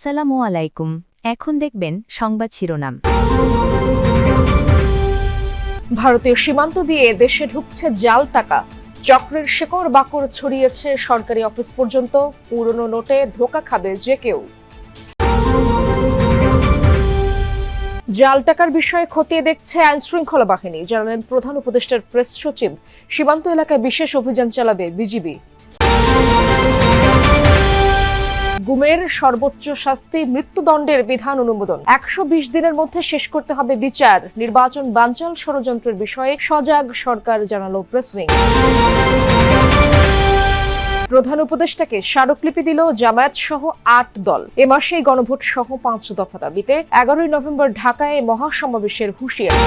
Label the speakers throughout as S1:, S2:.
S1: আসসালামু আলাইকুম। এখন দেখবেন সংবাদ শিরোনাম।
S2: ভারতীয় সীমান্ত দিয়ে দেশে ঢুকছে জাল টাকা। চক্রের শেকড় বাকড় ছড়িয়েছে সরকারি অফিস পর্যন্ত। পুরনো নোটে ধোকা খাবে যে কেউ। জাল টাকার বিষয়ে খতিয়ে দেখছে আইন শৃঙ্খলা বাহিনী, জানালেন প্রধান উপদেষ্টার প্রেস সচিব। সীমান্ত এলাকায় বিশেষ অভিযান চালাবে বিজিবি। গুমের সর্বোচ্চ শাস্তি মৃত্যুদণ্ডের বিধান অনুমোদন। একশো বিশ দিনের মধ্যে শেষ করতে হবে বিচার। নির্বাচন বানচাল ষড়যন্ত্রের বিষয়ে সজাগ সরকার জানালো প্রেস উইং। প্রধান উপদেষ্টাকে স্মারকলিপি দিল জামায়াত সহ আট দল। এ মাসেই গণভোট সহ পাঁচ দফা দাবিতে এগারোই নভেম্বর ঢাকায় মহাসমাবেশের হুঁশিয়ারি।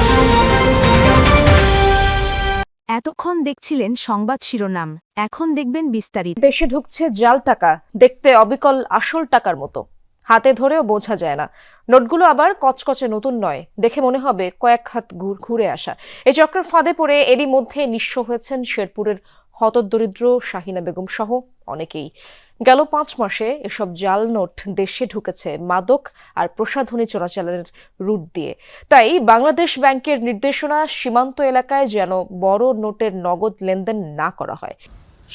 S1: এতক্ষণ দেখছিলেন সংবাদ শিরোনাম, এখন দেখবেন বিস্তারিত।
S2: দেশে ঢুকছে জাল টাকা, দেখতে অবিকল আসল টাকার মতো। হাতে ধরেও বোঝা যায় না। নোটগুলো আবার কচকচে নতুন নয়, দেখে মনে হবে কয়েক হাত ঘুর- ঘুরে আসা। এই চক্রের ফাঁদে পড়ে এরই মধ্যে নিঃস্ব হয়েছেন শেরপুরের হতদরিদ্র শাহিনা বেগম সহ অনেকেই। গেল পাঁচ মাসে এসব জাল নোট দেশে ঢুকেছে মাদক আর প্রসাধনী চোরাচালানের রুট দিয়ে। তাই বাংলাদেশ ব্যাংকের নির্দেশনা, সীমান্ত এলাকায় যেন বড় নোটের নগদ লেনদেন না করা হয়।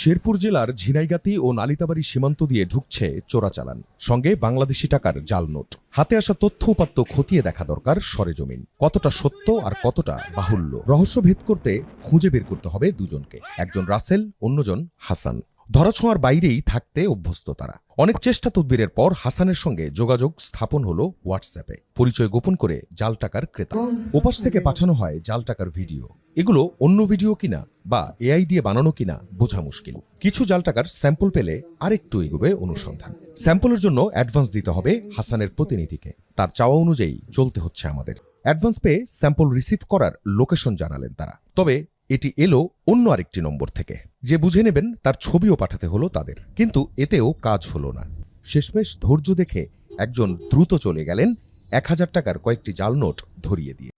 S3: শেরপুর জেলার ঝিনাইগাতি ও নালিতাবাড়ি সীমান্ত দিয়ে ঢুকছে চোরাচালান, সঙ্গে বাংলাদেশি টাকার জাল নোট। হাতে আসা তথ্য উপাত্ত খতিয়ে দেখা দরকার সরেজমিন। কতটা সত্য আর কতটা বাহুল্য? রহস্য ভেদ করতে খুঁজে বের করতে হবে দুজনকে, একজন রাসেল, অন্যজন হাসান। ধরাছোঁয়ার বাইরেই থাকতে অভ্যস্ত তারা। অনেক চেষ্টা তদবিরের পর হাসানের সঙ্গে যোগাযোগ স্থাপন হলো হোয়াটসঅ্যাপে। পরিচয় গোপন করে জাল টাকার ক্রেতা। ওপাশ থেকে পাঠানো হয় জাল টাকার ভিডিও। এগুলো অন্য ভিডিও কিনা বা এআই দিয়ে বানানো কিনা বোঝা মুশকিল। কিছু জাল টাকার স্যাম্পল পেলে আরেকটু এগোবে অনুসন্ধান। স্যাম্পলের জন্য অ্যাডভান্স দিতে হবে হাসানের প্রতিনিধিকে। তার চাওয়া অনুযায়ী চলতে হচ্ছে আমাদের। অ্যাডভান্স পেয়ে স্যাম্পল রিসিভ করার লোকেশন জানালেন তারা। তবে এটি এলো অন্য আরেকটি নম্বর থেকে। যে বুঝে নেবেন, তার ছবিও পাঠাতে হলো তাদের। কিন্তু এতেও কাজ হলো না। শেষমেশ ধৈর্য দেখে একজন দ্রুত চলে গেলেন, এক হাজার টাকার কয়েকটি জাল নোট ধরিয়ে দিয়ে।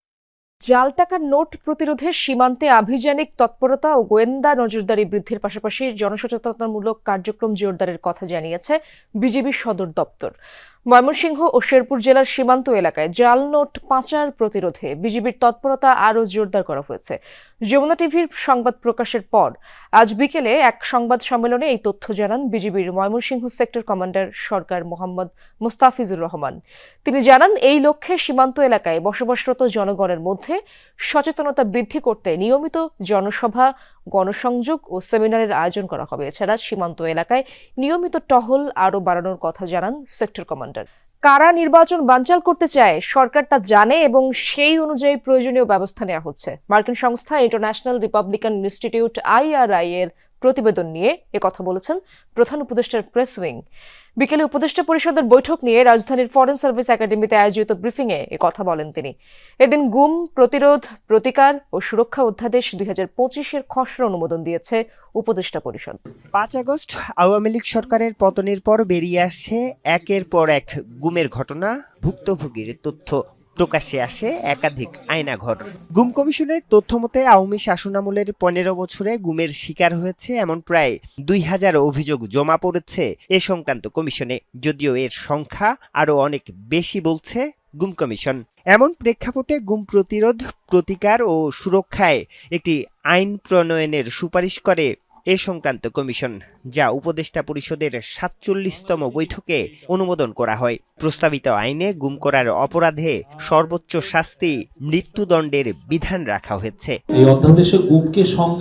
S2: জাল টাকার নোট প্রতিরোধে সীমান্তে আভিযানিক তৎপরতা ও গোয়েন্দা নজরদারি বৃদ্ধির পাশাপাশি জনসচেতনতামূলক কার্যক্রম জোরদারের কথা জানিয়েছে বিজেপি সদর দপ্তর। ময়মনসিংহ ও শেরপুর জেলার সীমান্ত এলাকায় জাল নোট পাচার প্রতিরোধে বিজেপির তৎপরতা আরও জোরদার করা হয়েছে। যমুনা টিভির সংবাদ প্রকাশের পর আজ বিকেলে এক সংবাদ সম্মেলনে এই তথ্য জানান বিজেপির ময়মনসিংহ সেক্টর কমান্ডার সরকার মোহাম্মদ মুস্তাফিজুর রহমান। তিনি জানান, এই লক্ষ্যে সীমান্ত এলাকায় বসবাসরত জনগণের মধ্যে সচেতনতা বৃদ্ধি করতে নিয়মিত জনসভা, গণসংযোগ ও সেমিনারের আয়োজন করা হবে। এছাড়া সীমান্ত এলাকায় নিয়মিত টহল আরও বাড়ানোর কথা জানান সেক্টর কমান্ডার। কারা নির্বাচন বানচাল করতে চায় সরকার তা জানে এবং সেই অনুযায়ী প্রয়োজনীয় ব্যবস্থা নেওয়া হচ্ছে। মার্কিন সংস্থা ইন্টারন্যাশনাল রিপাবলিকান ইনস্টিটিউট আইআরআই এর প্রতিবেদন নিয়ে এ কথা বলেছেন প্রধান উপদেষ্টার প্রেস উইং বিকেলে উপদেষ্টা পরিষদের বৈঠক নিয়ে রাজধানীর ফরেন সার্ভিস একাডেমিতে আয়োজিত ব্রিফিংয়ে কথা বলেন তিনি। এদিন গুম, প্রতিরোধ, প্রতিকার ও সুরক্ষা অধ্যাদেশ দুই হাজার পঁচিশের খসড়া অনুমোদন দিয়েছে উপদেষ্টা পরিষদ।
S4: পাঁচ আগস্ট আওয়ামী লীগ সরকারের পতনের পর বেরিয়ে আসছে একের পর এক গুমের ঘটনা, ভুক্তভোগীর তথ্য। প্রকাশ্যে আসে একাধিক আয়নাঘর। গুম কমিশনের তথ্য মতে, আওয়ামী শাসনামলের পনেরো বছরে গুমের শিকার হয়েছে এমন প্রায় দুই হাজার অভিযোগ জমা পড়েছে এ সংক্রান্ত কমিশনে। যদিও এর সংখ্যা আরও অনেক বেশি বলছে গুম কমিশন। এমন প্রেক্ষাপটে গুম প্রতিরোধ, প্রতিকার ও সুরক্ষায় একটি আইন প্রণয়নের সুপারিশ করে এ সংক্রান্ত কমিশন যা উপদেষ্টা পরিষদের সাতচল্লিশতম বৈঠকে অনুমোদন করা হয়। প্রস্তাবিত আইনে গুম করার অপরাধে সর্বোচ্চ শাস্তি মৃত্যুদণ্ডের বিধান রাখা হয়েছে।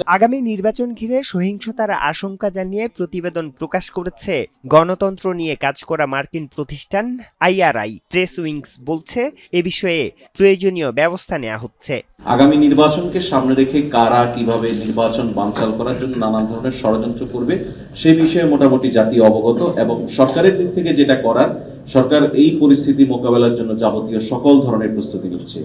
S4: আগামী নির্বাচন ঘিরে সহিংসতার আশঙ্কা জানিয়ে প্রতিবেদন প্রকাশ করেছে গণতন্ত্র নিয়ে কাজ করা মার্কিন প্রতিষ্ঠান আইআরআই। প্রেস উইংস বলছে এ বিষয়ে প্রয়োজনীয় ব্যবস্থা নেওয়া হচ্ছে।
S5: আগামী নির্বাচনকে সামনে রেখে কারা কীভাবে নির্বাচন বানচাল করার জন্য নানান ধরনের ষড়যন্ত্র করবে, সে বিষয়ে মোটামুটি জাতি অবগত এবং সরকারের দিক থেকে যেটা করার, সরকার এই পরিস্থিতি মোকাবেলার জন্য যাবতীয় সকল ধরনের প্রস্তুতি নিচ্ছে।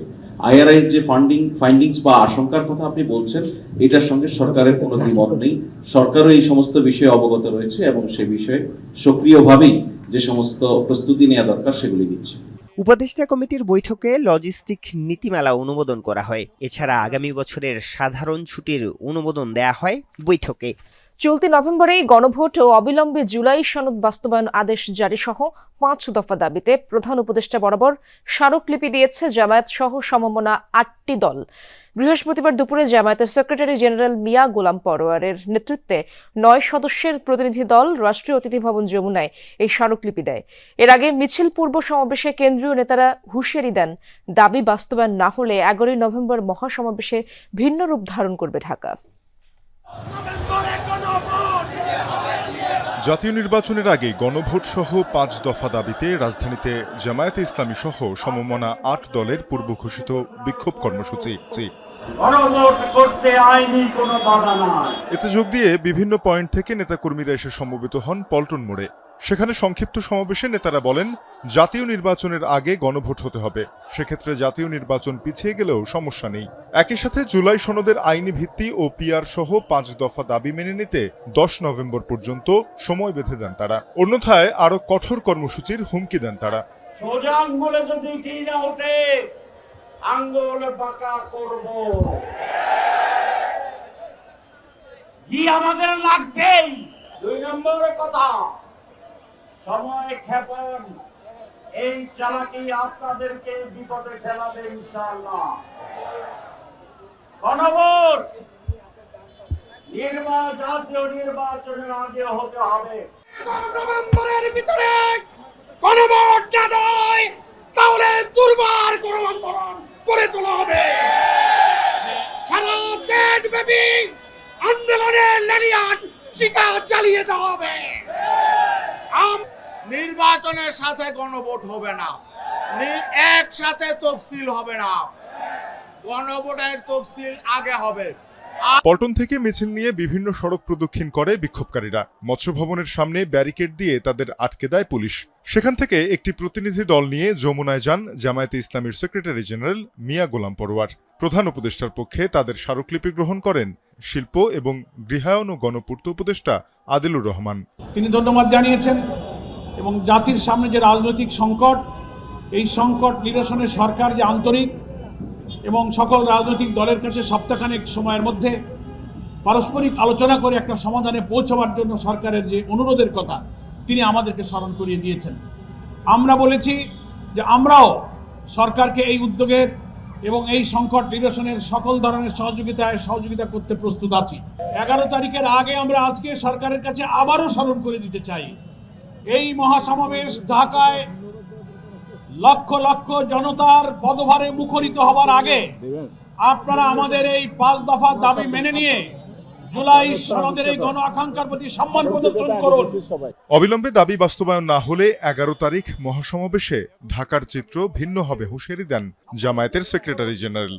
S5: আইআরআই যে ফান্ডিং, ফাইন্ডিংস বা আশঙ্কার কথা আপনি বলছেন, এটার সঙ্গে সরকারের কোনো দ্বিমত নেই। সরকারও এই সমস্ত বিষয়ে অবগত রয়েছে এবং সে বিষয়ে সক্রিয়ভাবেই যে সমস্ত প্রস্তুতি নেওয়া দরকার সেগুলি নিচ্ছে।
S4: উপদেষ্টা কমিটির বৈঠকে লজিস্টিক নীতিমালা অনুমোদন করা হয়। এছাড়া আগামী বছরের সাধারণ ছুটির অনুমোদন দেয়া হয় বৈঠকে।
S2: চলতি নভেম্বরেই গণভোট ও অবিলম্বে জুলাই সনদ বাস্তবায়ন আদেশ জারি সহ পাঁচ দফা দাবিতে প্রধান উপদেষ্টা বরাবর স্মারকলিপি দিয়েছে জামায়াত সহ সমমনা আটটি দল। বৃহস্পতিবার দুপুরে জামায়াতের সেক্রেটারি জেনারেল মিয়া গোলাম পরোয়ারের নেতৃত্বে নয় সদস্যের প্রতিনিধি দল রাষ্ট্রীয় অতিথি ভবন যমুনায় এই স্মারকলিপি দেয়। এর আগে মিছিল পূর্ব সমাবেশে কেন্দ্রীয় নেতারা হুঁশিয়ারি দেন, দাবি বাস্তবায়ন না হলে এগারোই নভেম্বর মহাসমাবেশে ভিন্ন রূপ ধারণ করবে ঢাকা।
S6: জাতীয় নির্বাচনের আগে গণভোট সহ পাঁচ দফা দাবিতে রাজধানীতে জামায়াতে ইসলামী সহ সমমনা আট দলের পূর্ব ঘোষিত বিক্ষোভ কর্মসূচি।
S7: করতে আইনি কোনো বাধা
S6: এতে যোগ দিয়ে বিভিন্ন পয়েন্ট থেকে নেতাকর্মীরা এসে সমবেত হন পল্টন মোড়ে। সেখানে সংক্ষিপ্ত সমাবেশে নেতারা বলেন, জাতীয় নির্বাচনের আগে গণভোট হতে হবে। সেক্ষেত্রে জাতীয় নির্বাচন পিছিয়ে গেলেও সমস্যা নেই। একই সাথে জুলাই সনদের আইনি ভিত্তি ও পিআর সহ পাঁচ দফা দাবি মেনে নিতে দশ নভেম্বর পর্যন্ত সময় বেঁধে দেন তারা। অন্যথায় আরও কঠোর কর্মসূচির হুমকি দেন তারা।
S7: দুই নম্বর কথা। সময় ক্ষেপণ। এই চালাকি আপনাদেরকে বিপদে ফেলাবে ইনশাআল্লাহ। গণভোট! জাতীয় নির্বাচনের আগে হতে হবে।
S8: নভেম্বরের ভিতরে গণভোট না দেয় তাহলে দুর্বার গণআন্দোলন করে তোলা হবে। সারা দেশব্যাপী আন্দোলনের লেলিয়ান শিকার চালিয়ে দেওয়া হবে। নির্বাচনের সাথে গণভোট হবে না। নি- একসাথে তফসিল হবে না। গণভোটের তফসিল আগে হবে।
S6: পল্টন থেকে মিছিল নিয়ে বিভিন্ন সড়ক প্রদক্ষিণ করে বিক্ষোভকারীরা। মৎস্য ভবনের সামনে ব্যারিকেড দিয়ে তাদের আটকে দেয় পুলিশ। সেখান থেকে একটি প্রতিনিধি দল নিয়ে যমুনায় যান জামায়াতে ইসলামীর সেক্রেটারি জেনারেল মিয়া গোলাম পরোয়ার। প্রধান উপদেষ্টার পক্ষে তাদের স্মারকলিপি গ্রহণ করেন শিল্প এবং গৃহায়ন ও গণপূর্ত উপদেষ্টা আদিলুর রহমান।
S9: তিনি ধন্যবাদ জানিয়েছেন। এবং জাতির সামনে যে রাজনৈতিক সংকট, এই সংকট নিরসনে সরকার যে আন্তরিক এবং সকল রাজনৈতিক দলের কাছে সপ্তাহখানেক সময়ের মধ্যে পারস্পরিক আলোচনা করে একটা সমাধানে পৌঁছাবার জন্য সরকারের যে অনুরোধের কথা, তিনি আমাদেরকে স্মরণ করিয়ে দিয়েছেন। আমরা বলেছি যে আমরাও সরকারকে এই উদ্যোগের এবং এই সংকট নিরসনের সকল ধরনের সহযোগিতায় সহযোগিতা করতে প্রস্তুত আছি। এগারো তারিখের আগে আমরা আজকে সরকারের কাছে আবারও স্মরণ করে দিতে চাই। এই মহাসমাবেশ ঢাকায় লক্ষ লক্ষ জনতার পদভারে মুখরিত হবার আগে আপনারা আমাদের এই পাঁচ দফা দাবি মেনে নিয়ে জুলাই সনদের এই গণ আকাঙ্ক্ষার প্রতি সম্মান প্রদর্শন করুন।
S6: অবিলম্বে দাবি বাস্তবায়ন না হলে এগারো তারিখ মহাসমাবেশে ঢাকার চিত্র ভিন্ন হবে হুঁশিয়ারি দেন জামায়াতের সেক্রেটারি জেনারেল।